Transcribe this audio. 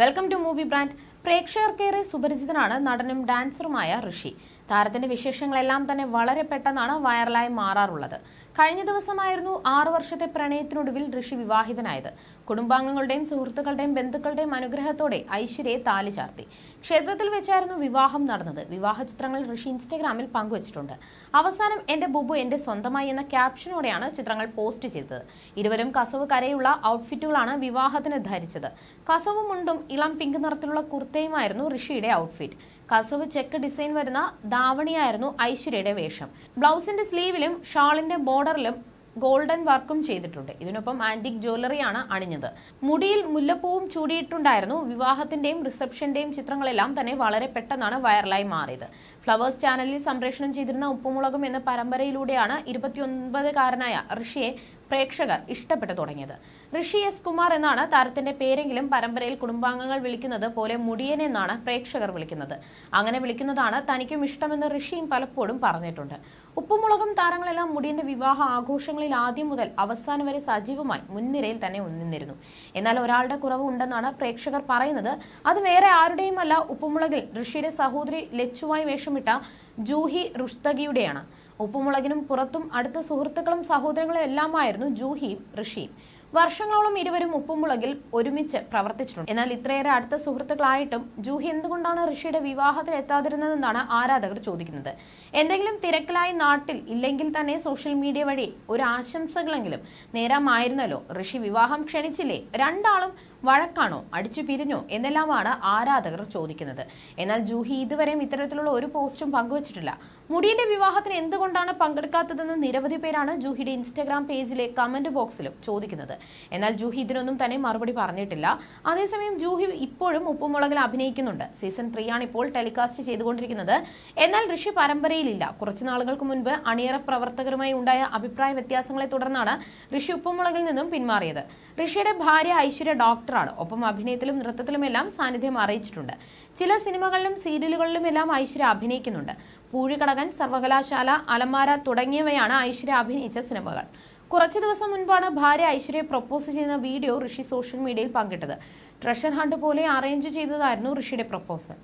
Welcome to movie brand പ്രേക്ഷകർക്കേറെ സുപരിചിതനാണ് നടനും ഡാൻസറുമായ ഋഷി. താരത്തിന്റെ വിശേഷങ്ങളെല്ലാം തന്നെ വളരെ പെട്ടെന്നാണ് വൈറലായി മാറാറുള്ളത്. കഴിഞ്ഞ ദിവസമായിരുന്നു ആറു വർഷത്തെ പ്രണയത്തിനൊടുവിൽ ഋഷി വിവാഹിതനായത്. കുടുംബാംഗങ്ങളുടെയും സുഹൃത്തുക്കളുടെയും ബന്ധുക്കളുടെയും അനുഗ്രഹത്തോടെ ഐശ്വര്യയെ താലി ചാർത്തി. ക്ഷേത്രത്തിൽ വെച്ചായിരുന്നു വിവാഹം നടന്നത്. വിവാഹ ചിത്രങ്ങൾ ഋഷി ഇൻസ്റ്റഗ്രാമിൽ പങ്കുവച്ചിട്ടുണ്ട്. അവസാനം എന്റെ ബുബു എന്റെ സ്വന്തമായി എന്ന ക്യാപ്ഷനോടെയാണ് ചിത്രങ്ങൾ പോസ്റ്റ് ചെയ്തത്. ഇരുവരും കസവ് കരയുള്ള ഔട്ട്ഫിറ്റുകളാണ് വിവാഹത്തിന് ധരിച്ചത്. കസവ് മുണ്ടും ഇളം പിങ്ക് നിറത്തിലുള്ള കുർത്തയുമായിരുന്നു ഋഷിയുടെ ഔട്ട്ഫിറ്റ്. കസവ് ചെക്ക് ഡിസൈൻ വരുന്ന ധാവണിയായിരുന്നു ഐശ്വര്യയുടെ വേഷം. ബ്ലൗസിന്റെ സ്ലീവിലും ഷാളിന്റെ ബോർഡറിലും ഗോൾഡൻ വർക്കും ചെയ്തിട്ടുണ്ട്. ഇതിനൊപ്പം ആന്റിക് ജ്വല്ലറിയാണ് അണിഞ്ഞത്. മുടിയിൽ മുല്ലപ്പൂവും ചൂടിയിട്ടുണ്ടായിരുന്നു. വിവാഹത്തിന്റെയും റിസപ്ഷന്റെയും ചിത്രങ്ങളെല്ലാം തന്നെ വളരെ പെട്ടെന്നാണ് വൈറലായി മാറിയത്. ഫ്ലവേഴ്സ് ചാനലിൽ സംപ്രേഷണം ചെയ്തിരുന്ന ഉപ്പുമുളകും എന്ന പരമ്പരയിലൂടെയാണ് ഇരുപത്തിയൊൻപതുകാരനായ ഋഷിയെ പ്രേക്ഷകർ ഇഷ്ടപ്പെട്ടു തുടങ്ങിയത്. ഋഷി എസ് കുമാർ എന്നാണ് താരത്തിന്റെ പേരെങ്കിലും പരമ്പരയിൽ കുടുംബാംഗങ്ങൾ വിളിക്കുന്നത് പോലെ മുടിയൻ എന്നാണ് പ്രേക്ഷകർ വിളിക്കുന്നത്. അങ്ങനെ വിളിക്കുന്നതാണ് തനിക്കും ഇഷ്ടമെന്ന് ഋഷിയും പലപ്പോഴും പറഞ്ഞിട്ടുണ്ട്. ഉപ്പുമുളകും താരങ്ങളെല്ലാം മുടിയന്റെ വിവാഹ ആഘോഷങ്ങളിൽ ആദ്യം മുതൽ അവസാനം വരെ സജീവമായി മുൻനിരയിൽ തന്നെ നിന്നിരുന്നു. എന്നാൽ ഒരാളുടെ കുറവ് ഉണ്ടെന്നാണ് പ്രേക്ഷകർ പറയുന്നത്. അത് വേറെ ആരുടെയുമല്ല. ഉപ്പുമുളകിൽ ഋഷിയുടെ സഹോദരി ലച്ചുവായി വേഷമിട്ട ജൂഹി റുഷ്തഗിയുടെയാണ്. ഉപ്പുമുളകിനും പുറത്തും അടുത്ത സുഹൃത്തുക്കളും സഹോദരങ്ങളും എല്ലാമായിരുന്നു ജൂഹിയും ഋഷിയും വർഷങ്ങളോളം ഇരുവരും ഉപ്പുമുളകിൽ ഒരുമിച്ച് പ്രവർത്തിച്ചിട്ടുണ്ട്. എന്നാൽ ഇത്രയേറെ അടുത്ത സുഹൃത്തുക്കളായിട്ടും ജൂഹി എന്തുകൊണ്ടാണ് ഋഷിയുടെ വിവാഹത്തിൽ എത്താതിരുന്നതെന്നാണ് ആരാധകർ ചോദിക്കുന്നത്. എന്തെങ്കിലും തിരക്കിലായി നാട്ടിൽ ഇല്ലെങ്കിൽ തന്നെ സോഷ്യൽ മീഡിയ വഴി ഒരു ആശംസകളെങ്കിലും നേരാമായിരുന്നല്ലോ. ഋഷി വിവാഹം ക്ഷണിച്ചില്ലേ? രണ്ടാളും വഴക്കാണോ? അടിച്ചു പിരിഞ്ഞോ? എന്നെല്ലാമാണ് ആരാധകർ ചോദിക്കുന്നത്. എന്നാൽ ജൂഹി ഇതുവരെയും ഇത്തരത്തിലുള്ള ഒരു പോസ്റ്റും പങ്കുവച്ചിട്ടില്ല. മുടിയുടെ വിവാഹത്തിന് എന്തുകൊണ്ടാണ് പങ്കെടുക്കാത്തതെന്ന് നിരവധി പേരാണ് ജൂഹിയുടെ ഇൻസ്റ്റഗ്രാം പേജിലെ കമന്റ് ബോക്സിലും ചോദിക്കുന്നത്. എന്നാൽ ജൂഹി ഇതിനൊന്നും തന്നെ മറുപടി പറഞ്ഞിട്ടില്ല. അതേസമയം ജൂഹി ഇപ്പോഴും ഉപ്പുമുളകിൽ അഭിനയിക്കുന്നുണ്ട്. സീസൺ ത്രീ ആണ് ഇപ്പോൾ ടെലികാസ്റ്റ് ചെയ്തുകൊണ്ടിരിക്കുന്നത്. എന്നാൽ ഋഷി പരമ്പരയിലില്ല. കുറച്ചു നാളുകൾക്ക് മുൻപ് അണിയറ പ്രവർത്തകരുമായി ഉണ്ടായ അഭിപ്രായ വ്യത്യാസങ്ങളെ തുടർന്നാണ് ഋഷി ഉപ്പുമുളകിൽ നിന്നും പിന്മാറിയത്. ഋഷിയുടെ ഭാര്യ ഐശ്വര്യ ഡോക്ടറാണ്. ഒപ്പം അഭിനയത്തിലും നൃത്തത്തിലുമെല്ലാം സാന്നിധ്യം അറിയിച്ചിട്ടുണ്ട്. ചില സിനിമകളിലും സീരിയലുകളിലും എല്ലാം ഐശ്വര്യ അഭിനയിക്കുന്നുണ്ട്. പൂഴിക്കടകൻ സർവകലാശാല അലമാര തുടങ്ങിയവയാണ് ഐശ്വര്യ അഭിനയിച്ച സിനിമകൾ. കുറച്ചു ദിവസം മുൻപാണ് ഭാര്യ ഐശ്വര്യയെ പ്രപ്പോസ് ചെയ്യുന്ന വീഡിയോ ഋഷി സോഷ്യൽ മീഡിയയിൽ പങ്കിട്ടത്. ട്രഷർ ഹണ്ട് പോലെ അറേഞ്ച് ചെയ്തതായിരുന്നു ഋഷിയുടെ പ്രപ്പോസൽ.